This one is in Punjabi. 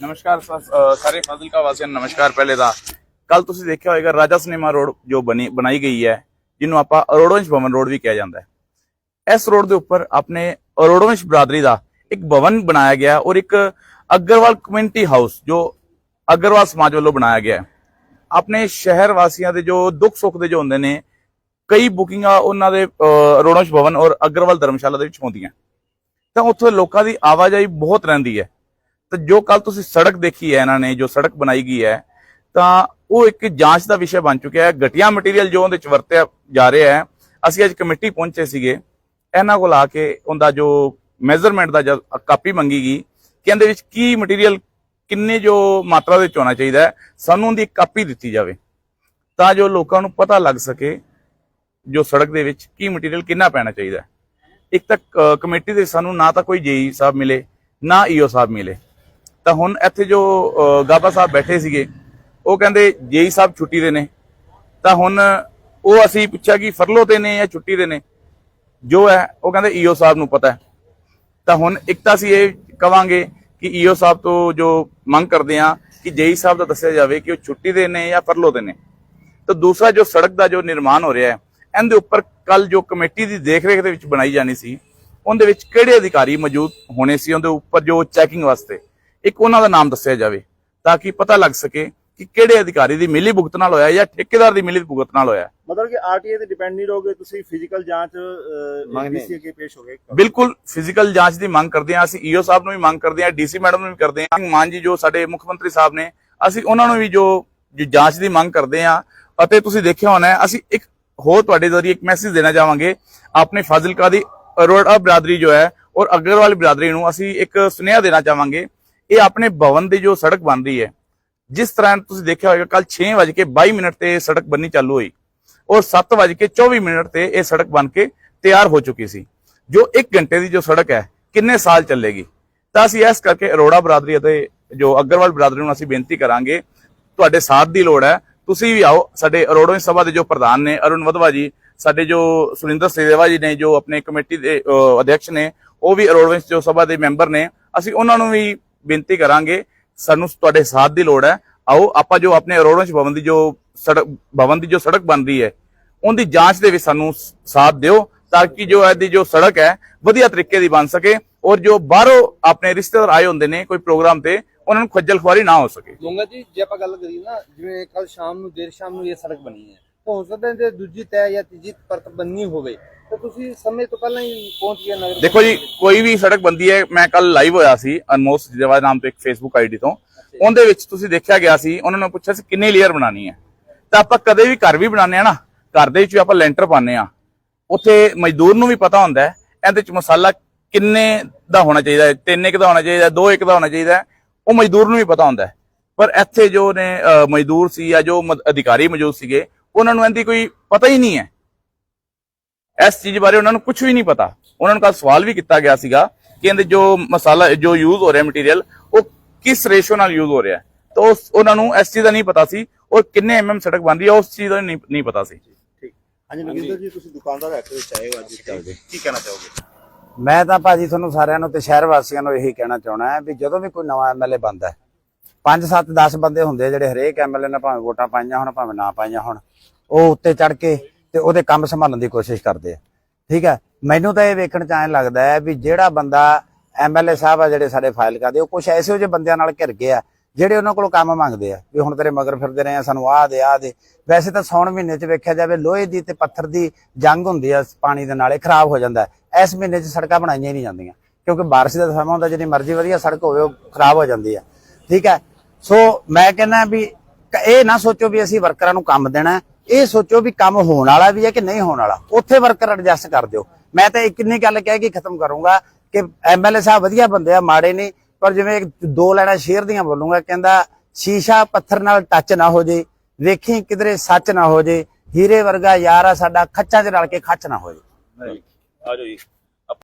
ਨਮਸਕਾਰ ਸਾਰੇ ਫਾਜ਼ਿਲਕਾ ਵਾਸੀਆਂ ਨੂੰ ਨਮਸਕਾਰ ਪਹਿਲੇ ਦਾ ਕੱਲ ਤੁਸੀਂ ਦੇਖਿਆ ਹੋਵੇਗਾ ਰਾਜਾ ਸਿਨੇਮਾ ਰੋਡ ਜੋ ਬਣੀ ਬਣਾਈ ਗਈ ਹੈ, ਜਿਹਨੂੰ ਆਪਾਂ ਅਰੋੜਵੰਸ਼ ਭਵਨ ਰੋਡ ਵੀ ਕਿਹਾ ਜਾਂਦਾ ਹੈ। ਇਸ ਰੋਡ ਦੇ ਉੱਪਰ ਆਪਣੇ ਅਰੋੜਵੰਸ਼ ਬਰਾਦਰੀ ਦਾ ਇੱਕ ਭਵਨ ਬਣਾਇਆ ਗਿਆ ਔਰ ਇੱਕ ਅਗਰਵਾਲ ਕਮਿਊਨਿਟੀ ਹਾਊਸ ਜੋ ਅਗਰਵਾਲ ਸਮਾਜ ਵੱਲੋਂ ਬਣਾਇਆ ਗਿਆ ਹੈ। ਆਪਣੇ ਸ਼ਹਿਰ ਵਾਸੀਆਂ ਦੇ ਜੋ ਦੁੱਖ ਸੁੱਖ ਦੇ ਜੋ ਹੁੰਦੇ ਨੇ, ਕਈ ਬੁਕਿੰਗਾਂ ਉਹਨਾਂ ਦੇ ਅਰੋੜਵੰਸ਼ ਭਵਨ ਔਰ ਅਗਰਵਾਲ ਧਰਮਸ਼ਾਲਾ ਦੇ ਵਿੱਚ ਹੁੰਦੀਆਂ। ਤਾਂ ਉੱਥੇ ਲੋਕਾਂ ਦੀ ਆਵਾਜਾਈ ਬਹੁਤ ਰਹਿੰਦੀ ਹੈ। ਤਾਂ ਜੋ ਕੱਲ ਤੁਸੀਂ ਸੜਕ ਦੇਖੀ ਹੈ ਇਹਨਾਂ ਨੇ, ਜੋ ਸੜਕ ਬਣਾਈ ਗਈ ਹੈ, ਤਾਂ ਉਹ ਇੱਕ ਜਾਂਚ ਦਾ ਵਿਸ਼ਾ ਬਣ ਚੁੱਕਿਆ ਹੈ। ਘਟੀਆ ਮਟੀਰੀਅਲ ਜੋ ਉਹਦੇ ਚ ਵਰਤਿਆ ਜਾ ਰਿਹਾ ਹੈ, ਅਸੀਂ ਅੱਜ ਕਮੇਟੀ ਪਹੁੰਚੇ ਸੀਗੇ। ਇਹਨਾਂ ਕੋਲ ਆ ਕੇ ਉਹਦਾ ਜੋ ਮੈਜ਼ਰਮੈਂਟ ਦਾ ਜਦ ਕਾਪੀ ਮੰਗੀ ਗਈ ਕਿ ਇਹਦੇ ਵਿੱਚ ਕੀ ਮਟੀਰੀਅਲ ਕਿੰਨੇ ਜੋ ਮਾਤਰਾ ਦੇ ਵਿੱਚ ਹੋਣਾ ਚਾਹੀਦਾ ਹੈ, ਸਾਨੂੰ ਉਹਦੀ ਕਾਪੀ ਦਿੱਤੀ ਜਾਵੇ। ਤਾਂ ਜੋ ਲੋਕਾਂ ਨੂੰ ਪਤਾ ਲੱਗ ਸਕੇ ਜੋ ਸੜਕ ਦੇ ਵਿੱਚ ਕੀ ਮਟੀਰੀਅਲ ਕਿੰਨਾ ਪੈਣਾ ਚਾਹੀਦਾ ਇੱਕ ਤਾਂ ਕ- ਕਮੇਟੀ ਦੇ ਸਾਨੂੰ ਨਾ ਤਾਂ ਕੋਈ ਜੇਈ ਸਾਹਿਬ ਮਿਲੇ, ਨਾ ਈਓ ਸਾਹਿਬ ਮਿਲੇ। ਤਾਂ ਹੁਣ ਇੱਥੇ ਜੋ ਗਾਬਾ ਸਾਹਿਬ ਬੈਠੇ ਸੀਗੇ, ਉਹ ਕਹਿੰਦੇ ਜੇਈ ਸਾਹਿਬ ਛੁੱਟੀ ਦੇ ਨੇ। ਤਾਂ ਹੁਣ ਉਹ ਅਸੀਂ ਪੁੱਛਿਆ ਕਿ ਫਰਲੋ ਤੇ ਨੇ ਜਾਂ ਛੁੱਟੀ ਦੇ ਨੇ? ਜੋ ਹੈ, ਉਹ ਕਹਿੰਦੇ ਈਓ ਸਾਹਿਬ ਨੂੰ ਪਤਾ ਹੈ। ਤਾਂ ਹੁਣ ਇੱਕ ਤਾਂ ਅਸੀਂ ਇਹ ਕਵਾਂਗੇ ਕਿ ਈਓ ਸਾਹਿਬ ਤੋਂ ਜੋ ਮੰਗ ਕਰਦੇ ਆ ਕਿ ਜੇਈ ਸਾਹਿਬ ਦਾ ਦੱਸਿਆ ਜਾਵੇ ਕਿ ਉਹ ਛੁੱਟੀ ਦੇ ਨੇ ਜਾਂ ਫਰਲੋ ਦੇ ਨੇ। ਤਾਂ ਦੂਸਰਾ ਜੋ ਸੜਕ ਦਾ ਜੋ ਨਿਰਮਾਣ ਹੋ ਰਿਹਾ ਹੈ, ਇਹਦੇ ਉੱਪਰ ਕੱਲ ਜੋ ਕਮੇਟੀ ਦੀ ਦੇਖਰੇਖ ਦੇ ਵਿੱਚ ਬਣਾਈ ਜਾਣੀ ਸੀ, ਉਹਦੇ ਵਿੱਚ ਕਿਹੜੇ ਅਧਿਕਾਰੀ ਮੌਜੂਦ ਹੋਣੇ ਸੀ, ਉਹਦੇ ਉੱਪਰ ਜੋ ਚੈਕਿੰਗ ਵਾਸਤੇ? ਇੱਕ ਉਹਨਾਂ ਦਾ ਨਾਮ ਦੱਸਿਆ ਜਾਵੇ ਤਾਂ ਕਿ ਪਤਾ ਲੱਗ ਸਕੇ ਕਿ ਕਿਹੜੇ ਅਧਿਕਾਰੀ ਦੀ ਮਿਲੀ ਭੁਗਤ ਨਾਲ ਹੋਇਆ ਜਾਂ ਠੇਕੇਦਾਰ ਦੀ ਮਿਲੀ ਭੁਗਤ ਨਾਲ ਹੋਇਆ। ਮਤਲਬ ਕਿ ਆਰਟੀਏ ਤੇ ਡਿਪੈਂਡ ਨਹੀਂ ਰਹੋਗੇ ਤੁਸੀਂ ਫਿਜ਼ੀਕਲ ਜਾਂਚ ਮੰਗਦੇ ਡੀਸੀ ਅੱਗੇ ਪੇਸ਼ ਹੋਗੇ। ਬਿਲਕੁਲ ਫਿਜ਼ੀਕਲ ਜਾਂਚ ਦੀ ਮੰਗ ਕਰਦੇ ਹਾਂ ਅਸੀਂ ਈਓ ਸਾਹਿਬ ਨੂੰ ਵੀ ਮੰਗ ਕਰਦੇ ਹਾਂ ਡੀਸੀ ਮੈਡਮ ਨੂੰ ਵੀ ਕਰਦੇ ਹਾਂ। ਮਾਨ ਜੀ ਜੋ ਸਾਡੇ ਮੁੱਖ ਮੰਤਰੀ ਸਾਹਿਬ ਨੇ ਅਸੀਂ ਉਹਨਾਂ ਨੂੰ ਵੀ ਜੋ ਜੋ ਜਾਂਚ ਦੀ ਮੰਗ ਕਰਦੇ ਹਾਂ ਅਤੇ ਤੁਸੀਂ ਦੇਖਿਆ ਹੋਣਾ ਅਸੀਂ ਇੱਕ ਹੋਰ ਤੁਹਾਡੇ ਜ਼ਰੀਏ ਇੱਕ ਮੈਸੇਜ ਦੇਣਾ ਚਾਹਾਂਗੇ। ਆਪਣੇ ਫਾਜ਼ਿਲਕਾ ਦੀ ਅਰੋੜਾ ਬਰਾਦਰੀ ਜੋ ਹੈ ਔਰ ਅਗਰਵਾਲ ਬਰਾਦਰੀ ਨੂੰ ਅਸੀਂ ਇੱਕ ਸੁਨੇਹਾ ਦੇਣਾ ਚਾਹਾਂਗੇ ਇਹ ਆਪਣੇ ਭਵਨ ਦੀ ਜੋ ਸੜਕ ਬਣ ਰਹੀ ਹੈ ਜਿਸ ਤਰ੍ਹਾਂ ਤੁਸੀਂ ਦੇਖਿਆ ਹੋਵੇਗਾ ਕੱਲ 6:22 ਮਿੰਟ ਤੇ ਇਹ ਸੜਕ ਬੰਨੀ ਚਾਲੂ ਹੋਈ ਔਰ 7:24 ਮਿੰਟ ਤੇ ਇਹ ਸੜਕ ਬਣ ਕੇ ਤਿਆਰ ਹੋ ਚੁੱਕੀ ਸੀ। ਜੋ 1 ਘੰਟੇ ਦੀ ਜੋ ਸੜਕ ਹੈ ਕਿੰਨੇ ਸਾਲ ਚੱਲੇਗੀ? ਤਾਂ ਅਸੀਂ ਇਸ ਕਰਕੇ ਅਰੋੜਾ ਬਰਾਦਰੀ ਅਤੇ ਜੋ ਅਗਰਵਾਲ ਬਰਾਦਰੀ ਨੂੰ ਅਸੀਂ ਬੇਨਤੀ ਕਰਾਂਗੇ ਤੁਹਾਡੇ ਸਾਥ ਦੀ ਲੋੜ ਹੈ। ਤੁਸੀਂ ਵੀ ਆਓ ਸਾਡੇ ਅਰੋੜਾ ਸਭਾ ਦੇ ਜੋ ਪ੍ਰਧਾਨ ਨੇ ਅਰੁਣ ਵਧਵਾ ਜੀ ਸਾਡੇ ਜੋ ਸੁਰਿੰਦਰ ਸੇਵਾ ਜੀ ਨੇ ਜੋ ਆਪਣੇ ਕਮੇਟੀ ਦੇ ਅਹ, ਅਧਿਕਸ਼ ਨੇ ਉਹ ਵੀ ਅਰੋੜਾ ਜੋ ਸਭਾ ਦੇ ਮੈਂਬਰ ਨੇ। ਅਸੀਂ ਉਹਨਾਂ ਨੂੰ ਵੀ ਬੇਨਤੀ ਕਰਾਂਗੇ, ਸਾਨੂੰ ਤੁਹਾਡੇ ਸਾਥ ਦੀ ਲੋੜ ਹੈ। ਆਓ, ਆਪਾਂ ਜੋ ਆਪਣੇ ਅਰੋੜਾ ਭਵਨ ਦੀ ਜੋ ਸੜਕ, ਭਵਨ ਦੀ ਜੋ ਸੜਕ ਬਣ ਰਹੀ ਹੈ, ਉਹਦੀ ਜਾਂਚ ਦੇ ਵਿੱਚ ਸਾਨੂੰ ਸਾਥ ਦਿਓ ਤਾਂ ਕਿ ਜੋ ਇਹਦੀ ਜੋ ਸੜਕ ਹੈ, ਵਧੀਆ ਤਰੀਕੇ ਦੀ ਬਣ ਸਕੇ ਔਰ ਜੋ ਬਾਹਰੋਂ ਆਪਣੇ ਰਿਸ਼ਤੇਦਾਰ ਆਏ ਹੁੰਦੇ ਨੇ ਕੋਈ ਪ੍ਰੋਗਰਾਮ ਤੇ, ਉਹਨਾਂ ਨੂੰ ਖੱਜਲ ਖੁਆਰੀ ਨਾ ਹੋ ਸਕੇ। ਲੂੰਗਾ ਜੀ, ਜੇ ਆਪਾਂ ਗੱਲ ਕਰੀਏ ਨਾ, ਜਿਵੇਂ ਕੱਲ ਸ਼ਾਮ ਨੂੰ, ਦੇਰ ਸ਼ਾਮ ਨੂੰ ਇਹ ਸੜਕ ਬਣੀ ਹੈ ਹੋ ਸਕਦਾ ਤੇ ਦੂਜੀ ਤੈ ਜਾਂ ਤੀਜੀ ਪਰਤ ਬੰਨੀ ਹੋਵੇ। ਤਾਂ ਤੁਸੀਂ ਸਮੇਂ ਤੋਂ ਪਹਿਲਾਂ ਹੀ ਪਹੁੰਚ ਗਏ ਨਗਰ ਦੇਖੋ ਜੀ ਕੋਈ ਵੀ ਸੜਕ ਬੰਦੀ ਹੈ ਮੈਂ ਕੱਲ ਲਾਈਵ ਹੋਇਆ ਸੀ ਅਨਮੋਸ ਜਵਾ ਨਾਮ ਤੋਂ ਇੱਕ ਫੇਸਬੁੱਕ ਆਈਡੀ ਤੋਂ। ਉਹਦੇ ਵਿੱਚ ਤੁਸੀਂ ਦੇਖਿਆ ਗਿਆ ਸੀ ਉਹਨਾਂ ਨੇ ਪੁੱਛਿਆ ਸੀ ਕਿੰਨੇ ਲੇਅਰ ਬਣਾਣੀ ਹੈ। ਤਾਂ ਆਪਾਂ ਕਦੇ ਵੀ ਘਰ ਵੀ ਬਣਾਉਂਦੇ ਆ ਨਾ ਘਰ ਦੇ ਵਿੱਚ ਆਪਾਂ ਲੈਂਟਰ ਪਾਉਂਦੇ ਆ ਉੱਥੇ ਮਜ਼ਦੂਰ ਨੂੰ ਵੀ ਪਤਾ ਹੁੰਦਾ ਹੈ ਇਹਦੇ ਵਿੱਚ ਮਸਾਲਾ ਕਿੰਨੇ ਦਾ ਹੋਣਾ ਚਾਹੀਦਾ ਹੈ ਤਿੰਨ ਇੱਕ ਦਾ ਹੋਣਾ ਚਾਹੀਦਾ ਦੋ ਇੱਕ ਦਾ ਹੋਣਾ ਚਾਹੀਦਾ ਹੈ ਉਹ ਮਜ਼ਦੂਰ ਨੂੰ ਵੀ ਪਤਾ ਹੁੰਦਾ ਹੈ। ਪਰ ਇੱਥੇ ਜੋ ਨੇ ਮਜ਼ਦੂਰ ਸੀ ਜਾਂ ਜੋ ਅਧਿਕਾਰੀ ਮੌਜੂਦ ਸੀਗੇ ਉਹਨਾਂ ਨੂੰ ਇਹਦੀ ਕੋਈ ਪਤਾ ਹੀ ਨਹੀਂ ਹੈ। ਇਸ ਚੀਜ਼ ਬਾਰੇ ਉਹਨਾਂ ਨੂੰ ਕੁਝ ਵੀ ਨਹੀਂ ਪਤਾ। ਉਹਨਾਂ ਨੂੰ ਕੱਲ ਸਵਾਲ ਵੀ ਕੀਤਾ ਗਿਆ ਸੀਗਾ ਕਿ ਇਹਦੇ ਜੋ ਮਸਾਲਾ ਜੋ ਯੂਜ਼ ਹੋ ਰਿਹਾ ਮਟੀਰੀਅਲ ਉਹ ਕਿਸ ਰੇਸ਼ੋ ਨਾਲ ਯੂਜ਼ ਹੋ ਰਿਹਾ ਹੈ। ਤਾਂ ਉਸ ਉਹਨਾਂ ਨੂੰ ਇਸ ਚੀਜ਼ ਦਾ ਨਹੀਂ ਪਤਾ ਸੀ। ਔਰ ਕਿੰਨੇ ਐਮਐਮ ਸੜਕ ਬਣ ਰਹੀ ਹੈ ਉਸ ਚੀਜ਼ ਦਾ ਨਹੀਂ ਨਹੀਂ ਪਤਾ ਸੀ। ਠੀਕ। ਹਾਂਜੀ ਨਵਿੰਦਰ ਜੀ ਤੁਸੀਂ ਦੁਕਾਨਦਾਰ ਹੈਗੇ ਵਿੱਚ ਆਏ ਹੋ ਅੱਜ। ਕੀ ਕਹਿਣਾ ਚਾਹੋਗੇ? ਮੈਂ ਤਾਂ ਭਾਜੀ ਤੁਹਾਨੂੰ ਸਾਰਿਆਂ ਨੂੰ ਤੇ ਸ਼ਹਿਰ ਵਾਸੀਆਂ ਨੂੰ ਇਹੀ ਕਹਿਣਾ ਚਾਹਣਾ ਹੈ ਵੀ ਜਦੋਂ ਵੀ ਕੋਈ ਨਵਾਂ ਐਮਐਲਏ ਬਣਦਾ ਹੈ 5 7 10 ਬੰਦੇ ਹੁੰਦੇ ਆ ਜਿਹੜੇ ਹਰੇਕ ਐਮਐਲਏ ਨੇ ਭਾਵੇਂ ਵੋਟਾਂ ਪਾਈਆਂ ਹੋਣ, ਭਾਵੇਂ ਨਾ ਪਾਈਆਂ ਹੋਣ, ਉਹ ਉੱਤੇ ਚੜ ਕੇ ਤੇ ਉਹਦੇ ਕੰਮ ਸੰਭਾਲਣ ਦੀ ਕੋਸ਼ਿਸ਼ ਕਰਦੇ ਆ। ਠੀਕ ਹੈ? ਮੈਨੂੰ ਤਾਂ ਇਹ ਵੇਖਣ ਚ ਐਂ ਲੱਗਦਾ ਹੈ ਵੀ ਜਿਹੜਾ ਬੰਦਾ ਐਮਐਲਏ ਸਾਹਿਬ ਆ ਜਿਹੜੇ ਸਾਡੇ ਫਾਈਲ ਕਰਦੇ, ਉਹ ਕੁਝ ਐਸੇ ਜਿਹੇ ਬੰਦਿਆਂ ਨਾਲ ਘਿਰ ਗਏ ਆ ਜਿਹੜੇ ਉਹਨਾਂ ਕੋਲੋਂ ਕੰਮ ਮੰਗਦੇ ਆ, ਵੀ ਹੁਣ ਤੇਰੇ ਮਗਰ ਫਿਰਦੇ ਰਹੇ ਆ, ਸਾਨੂੰ ਆਹ ਦੇ ਆਹ ਦੇ। ਵੈਸੇ ਤਾਂ ਸੌਣ ਮਹੀਨੇ ਚ ਵੇਖਿਆ ਜਾਵੇ, ਲੋਹੇ ਦੀ ਤੇ ਪੱਥਰ ਦੀ ਜੰਗ ਹੁੰਦੀ ਆ, ਪਾਣੀ ਦੇ ਨਾਲ ਇਹ ਖਰਾਬ ਹੋ ਜਾਂਦਾ ਇਸ ਮਹੀਨੇ ਚ ਸੜਕਾਂ ਬਣਾਈਆਂ ਨਹੀਂ ਜਾਂਦੀਆਂ, ਕਿਉਂਕਿ ਬਾਰਿਸ਼ ਦਾ ਸਮਾਂ ਹੁੰਦਾ, ਜਿੰਨੀ ਮਰਜ਼ੀ ਵਧੀਆ ਸੜਕ ਹੋਵੇ, ਉਹ ਖਰਾਬ ਹੋ ਜਾਂਦੀ ਆ। ਠੀਕ ਹੈ? ਸੋ ਮੈਂ ਕਹਿੰਦਾ ਵੀ ਇਹ ਨਾ ਸੋਚੋ ਵੀ ਅਸੀਂ ਵਰਕਰਾਂ ਨੂੰ ਕੰਮ ਦੇਣਾ ਇਹ ਸੋਚੋ ਵੀ ਕੰਮ ਹੋਣ ਵਾਲਾ ਵੀ ਹੈ ਕਿ ਨਹੀਂ ਹੋਣ ਵਾਲਾ। ਉੱਥੇ ਵਰਕਰ ਐਡਜਸਟ ਕਰ ਦਿਓ। ਮੈਂ ਤਾਂ ਇੱਕ ਇੰਨੀ ਗੱਲ ਕਹਿ ਕੇ ਖਤਮ ਕਰੂੰਗਾ ਕਿ ਐਮਐਲਏ ਸਾਹਿਬ ਵਧੀਆ ਬੰਦੇ ਆ, ਮਾੜੇ ਨਹੀਂ, ਪਰ ਜਿਵੇਂ ਦੋ ਲੈਣਾ ਸ਼ੇਰ ਦੀਆਂ ਬੋਲੂੰਗਾ, ਕਹਿੰਦਾ, ਸ਼ੀਸ਼ਾ ਪੱਥਰ ਨਾਲ ਟੱਚ ਨਾ ਹੋ ਜੇ, ਵੇਖੀ ਕਿਧਰੇ ਸੱਚ ਨਾ ਹੋ ਜੇ, ਹੀਰੇ ਵਰਗਾ ਯਾਰ ਆ ਸਾਡਾ, ਖੱਚਾਂ 'ਚ ਰਲ ਕੇ ਖੱਚ ਨਾ ਹੋ ਜੇ। ਆ ਜੀ।